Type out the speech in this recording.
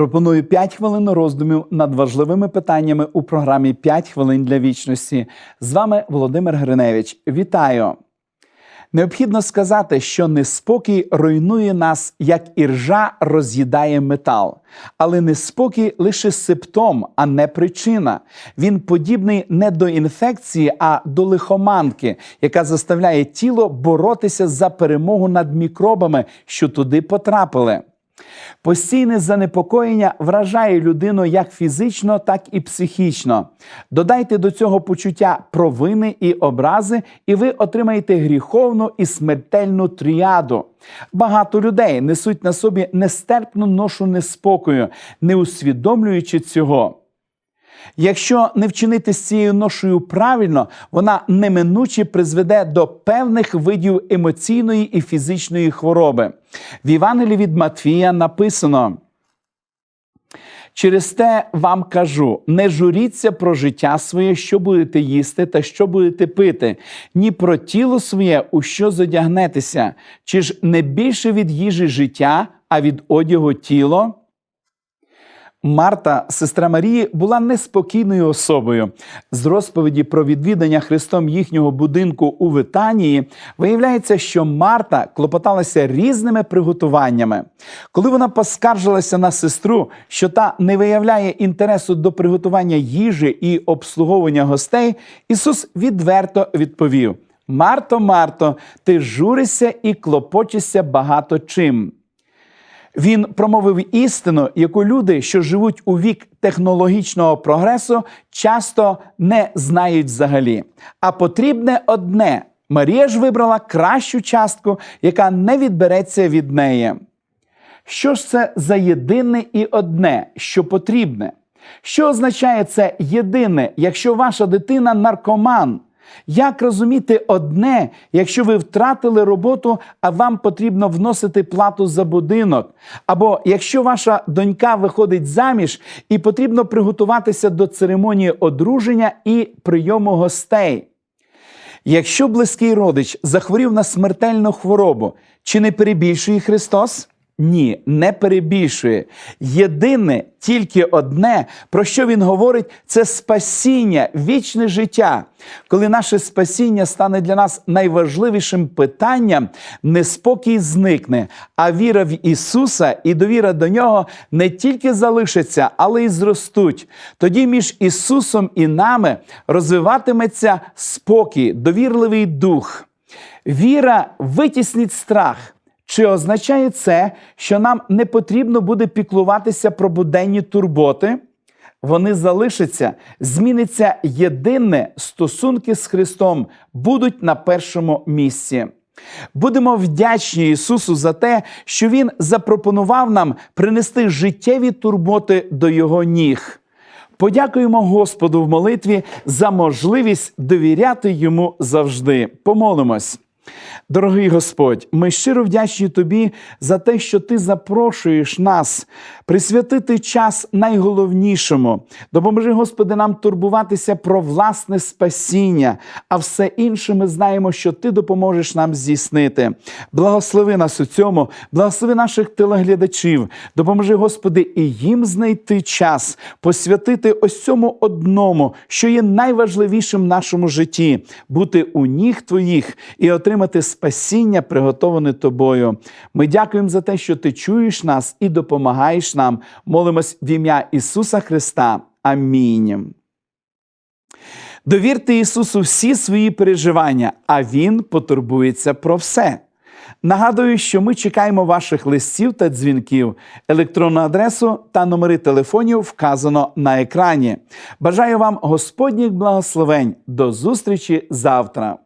Пропоную 5 хвилин роздумів над важливими питаннями у програмі «5 хвилин для вічності. З вами Володимир Гриневич. Вітаю! Необхідно сказати, що неспокій руйнує нас, як іржа роз'їдає метал. Але неспокій лише симптом, а не причина. Він подібний не до інфекції, а до лихоманки, яка заставляє тіло боротися за перемогу над мікробами, що туди потрапили. Постійне занепокоєння вражає людину як фізично, так і психічно. Додайте до цього почуття провини і образи, і ви отримаєте гріховну і смертельну тріаду. Багато людей несуть на собі нестерпну ношу неспокою, не усвідомлюючи цього. Якщо не вчинити з цією ношею правильно, вона неминуче призведе до певних видів емоційної і фізичної хвороби. В Євангелії від Матвія написано. Через те вам кажу: не журіться про життя своє, що будете їсти та що будете пити, ні про тіло своє, у що зодягнетеся, чи ж не більше від їжі життя, а від одягу тіло. Марта, сестра Марії, була неспокійною особою. З розповіді про відвідання Христом їхнього будинку у Витанії виявляється, що Марта клопоталася різними приготуваннями. Коли вона поскаржилася на сестру, що та не виявляє інтересу до приготування їжі і обслуговування гостей, Ісус відверто відповів: Марто, Марто, ти журишся і клопочешся багато чим. Він промовив істину, яку люди, що живуть у вік технологічного прогресу, часто не знають взагалі. А потрібне одне: Марія ж вибрала кращу частку, яка не відбереться від неї. Що ж це за єдине і одне, що потрібне? Що означає це єдине, якщо ваша дитина наркоман? Як розуміти одне, якщо ви втратили роботу, а вам потрібно вносити плату за будинок? Або якщо ваша донька виходить заміж і потрібно приготуватися до церемонії одруження і прийому гостей? Якщо близький родич захворів на смертельну хворобу, чи не перебільшує Христос? Ні, не перебільшує. Єдине, тільки одне, про що він говорить, це спасіння, вічне життя. Коли наше спасіння стане для нас найважливішим питанням, неспокій зникне, а віра в Ісуса і довіра до Нього не тільки залишаться, але й зростуть. Тоді між Ісусом і нами розвиватиметься спокій, довірливий дух. Віра витіснить страх. Чи означає це, що нам не потрібно буде піклуватися про буденні турботи? Вони залишаться, зміниться єдине стосунки з Христом, будуть на першому місці. Будемо вдячні Ісусу за те, що Він запропонував нам принести життєві турботи до Його ніг. Подякуємо Господу в молитві за можливість довіряти йому завжди. Помолимось. Дорогий Господь, ми щиро вдячні Тобі за те, що Ти запрошуєш нас присвятити час найголовнішому. Допоможи, Господи, нам турбуватися про власне спасіння, а все інше ми знаємо, що Ти допоможеш нам здійснити. Благослови нас у цьому, благослови наших телеглядачів. Допоможи, Господи, і їм знайти час, посвятити ось цьому одному, що є найважливішим в нашому житті, бути у ніг Твоїх і отримати спасіння, приготоване тобою. Ми дякуємо за те, що ти чуєш нас і допомагаєш нам. Молимось в ім'я Ісуса Христа. Амінь. Довірте Ісусу всі свої переживання, а Він потурбується про все. Нагадую, що ми чекаємо ваших листів та дзвінків. Електронну адресу та номери телефонів вказано на екрані. Бажаю вам Господніх благословень. До зустрічі завтра!